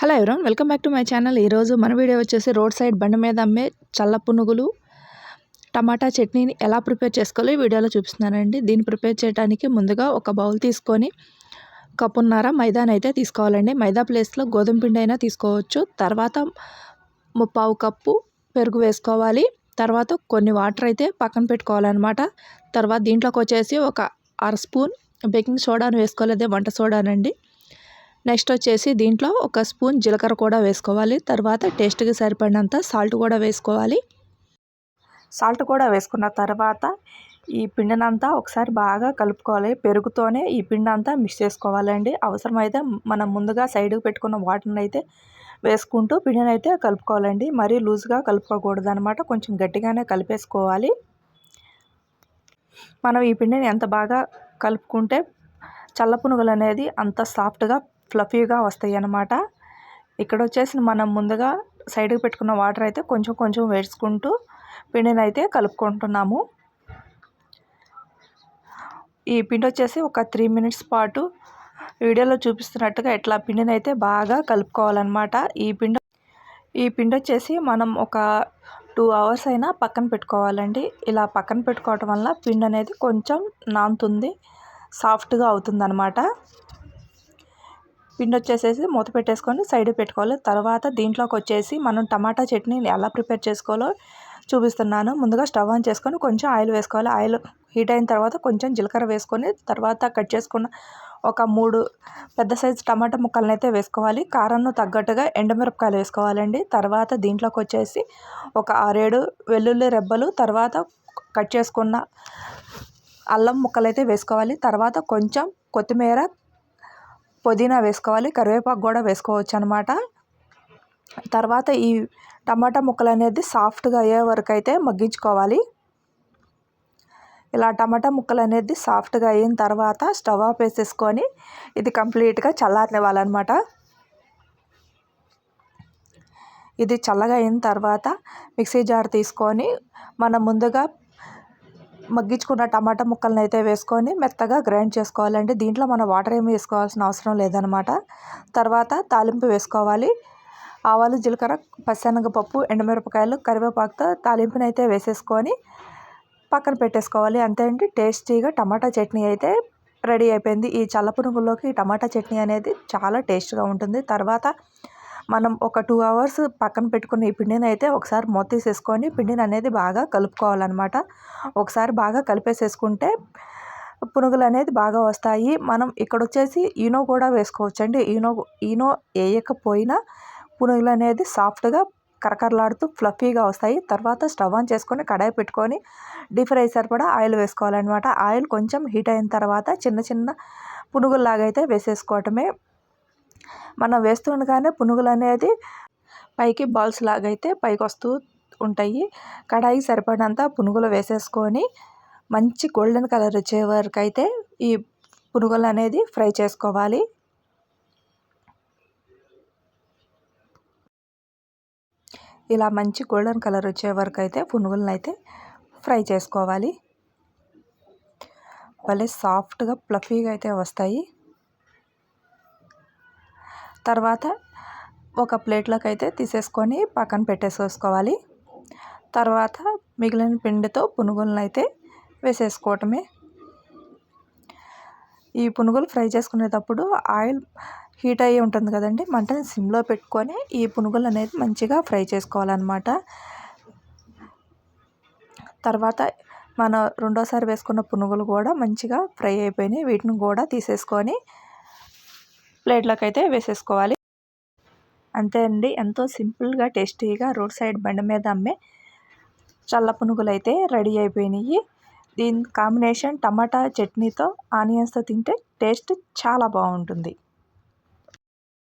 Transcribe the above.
Hello everyone welcome back to my channel. ఈరోజు మన video వచ్చేసి రోడ్ సైడ్ బండి మీద అమ్మే చల్ల పునుగులు టమాటా చట్నీని ఎలా ప్రిపేర్ చేసుకోవాలో ఈ వీడియోలో చూపిస్తున్నానండి. దీన్ని ప్రిపేర్ చేయడానికి ముందుగా ఒక బౌల్ తీసుకొని కప్పున్నర మైదాని అయితే తీసుకోవాలండి. మైదా ప్లేస్లో గోధుమ పిండి అయినా తీసుకోవచ్చు. తర్వాత ముప్పావు కప్పు పెరుగు వేసుకోవాలి. తర్వాత కొన్ని వాటర్ అయితే పక్కన పెట్టుకోవాలన్నమాట. తర్వాత దీంట్లోకి వచ్చేసి ఒక అర స్పూన్ బేకింగ్ సోడాను వేసుకోలేదే వంట సోడానండి. నెక్స్ట్ వచ్చేసి దీంట్లో ఒక స్పూన్ జీలకర్ర కూడా వేసుకోవాలి. తర్వాత టేస్ట్కి సరిపడినంత సాల్ట్ కూడా వేసుకోవాలి. సాల్ట్ కూడా వేసుకున్న తర్వాత ఈ పిండినంతా ఒకసారి బాగా కలుపుకోవాలి. పెరుగుతోనే ఈ పిండి అంతా మిక్స్ చేసుకోవాలండి. అవసరమైతే మనం ముందుగా సైడ్కి పెట్టుకున్న వాటర్ని అయితే వేసుకుంటూ పిండిని అయితే కలుపుకోవాలండి. మరీ లూజ్గా కలుపుకోకూడదు అనమాట కొంచెం గట్టిగానే కలిపేసుకోవాలి. మనం ఈ పిండిని ఎంత బాగా కలుపుకుంటే చల్ల పునుగులు అనేది అంత సాఫ్ట్గా ఫ్లఫీగా వస్తాయి అన్నమాట ఇక్కడ వచ్చేసి మనం ముందుగా సైడ్కి పెట్టుకున్న వాటర్ అయితే కొంచెం కొంచెం వేసుకుంటూ పిండిని అయితే కలుపుకుంటున్నాము. ఈ పిండి వచ్చేసి ఒక త్రీ మినిట్స్ పాటు వీడియోలో చూపిస్తున్నట్టుగా ఇట్లా పిండిని అయితే బాగా కలుపుకోవాలన్నమాట. ఈ పిండి ఈ పిండి వచ్చేసి మనం ఒక టూ అవర్స్ అయినా పక్కన పెట్టుకోవాలండి. ఇలా పక్కన పెట్టుకోవటం వల్ల పిండి అనేది కొంచెం నానుతుంది సాఫ్ట్గా అవుతుంది అనమాట పిండి వచ్చేసేసి మూత పెట్టేసుకొని సైడ్ పెట్టుకోవాలి. తర్వాత దీంట్లోకి వచ్చేసి మనం టమాటా చట్నీని ఎలా ప్రిపేర్ చేసుకోవాలో చూపిస్తున్నాను. ముందుగా స్టవ్ ఆన్ చేసుకొని కొంచెం ఆయిల్ వేసుకోవాలి. ఆయిల్ హీట్ అయిన తర్వాత కొంచెం జీలకర్ర వేసుకొని తర్వాత కట్ చేసుకున్న ఒక మూడు పెద్ద సైజు టమాటా ముక్కలను అయితే వేసుకోవాలి. కారంను తగ్గట్టుగా ఎండుమిరపకాయలు వేసుకోవాలండి. తర్వాత దీంట్లోకి వచ్చేసి ఒక ఆరేడు వెల్లుల్లి రెబ్బలు తర్వాత కట్ చేసుకున్న అల్లం ముక్కలు అయితే వేసుకోవాలి. తర్వాత కొంచెం కొత్తిమీర పుదీనా వేసుకోవాలి కరివేపాకు కూడా వేసుకోవచ్చు అనమాట తర్వాత ఈ టమాటా ముక్కలు అనేది సాఫ్ట్గా అయ్యే వరకు అయితే మగ్గించుకోవాలి. ఇలా టమాటా ముక్కలు అనేది సాఫ్ట్గా అయిన తర్వాత స్టవ్ ఆఫ్ వేసేసుకొని ఇది కంప్లీట్గా చల్లారనివ్వాలన్నమాట. ఇది చల్లగా అయిన తర్వాత మిక్సీ జార్ తీసుకొని మనం ముందుగా మగ్గించుకున్న టమాటా ముక్కలను అయితే వేసుకొని మెత్తగా గ్రైండ్ చేసుకోవాలండి. దీంట్లో మనం వాటర్ ఏమి వేసుకోవాల్సిన అవసరం లేదనమాట తర్వాత తాలింపు వేసుకోవాలి. ఆవాలు జీలకర్ర పచ్చనగపప్పు ఎండుమిరపకాయలు కరివేపాకుతో తాలింపుని అయితే వేసేసుకొని పక్కన పెట్టేసుకోవాలి. అంతే అండి. టేస్టీగా టమాటా చట్నీ అయితే రెడీ అయిపోయింది. ఈ చల్ల పునుగుల్లోకి టమాటా చట్నీ అనేది చాలా టేస్ట్గా ఉంటుంది. తర్వాత మనం ఒక టూ అవర్స్ పక్కన పెట్టుకున్న ఈ పిండిని అయితే ఒకసారి మూత తీసేసుకొని పిండిని అనేది బాగా కలుపుకోవాలన్నమాట. ఒకసారి బాగా కలిపేసేసుకుంటే పునుగులు అనేది బాగా వస్తాయి. మనం ఇక్కడ వచ్చేసి ఈనో కూడా వేసుకోవచ్చండి. ఈనో ఈనో వేయకపోయినా పునుగులు అనేది సాఫ్ట్గా కరకరలాడుతూ ఫ్లఫీగా వస్తాయి. తర్వాత స్టవ్ ఆన్ చేసుకొని కడాయి పెట్టుకొని డీప్ ఫ్రై సరిపడా ఆయిల్ వేసుకోవాలన్నమాట. ఆయిల్ కొంచెం హీట్ అయిన తర్వాత చిన్న చిన్న పునుగుల్లాగైతే అయితే వేసేసుకోవటమే మనం వేస్తుండగానే పునుగులు అనేది పైకి బాల్స్ లాగా అయితే పైకి వస్తూ ఉంటాయి. కడాయి సరిపడినంత పునుగులు వేసేసుకొని మంచి గోల్డెన్ కలర్ వచ్చే వరకు అయితే ఈ పునుగులు అనేది ఫ్రై చేసుకోవాలి. ఇలా మంచి గోల్డెన్ కలర్ వచ్చే వరకు అయితే పునుగులను అయితే ఫ్రై చేసుకోవాలి. భలే సాఫ్ట్గా ప్లఫీగా అయితే వస్తాయి. తర్వాత ఒక ప్లేట్లోకి అయితే తీసేసుకొని పక్కన పెట్టేసేసుకోవాలి. తర్వాత మిగిలిన పిండితో పునుగులను అయితే వేసేసుకోవటమే. ఈ పునుగులు ఫ్రై చేసుకునేటప్పుడు ఆయిల్ హీట్ అయ్యి ఉంటుంది కదండి మంటని సిమ్లో పెట్టుకొని ఈ పునుగులు అనేది మంచిగా ఫ్రై చేసుకోవాలన్నమాట. తర్వాత మన రెండోసారి వేసుకున్న పునుగులు కూడా మంచిగా ఫ్రై అయిపోయినాయి. వీటిని కూడా తీసేసుకొని ప్లేట్లోకి అయితే వేసేసుకోవాలి. అంతే అండి. ఎంతో సింపుల్గా టేస్టీగా రోడ్ సైడ్ బండి మీద అమ్మే చల్ల పునుగులు అయితే రెడీ అయిపోయినాయి దీని కాంబినేషన్ టమాటా చట్నీతో ఆనియన్స్తో తింటే టేస్ట్ చాలా బాగుంటుంది.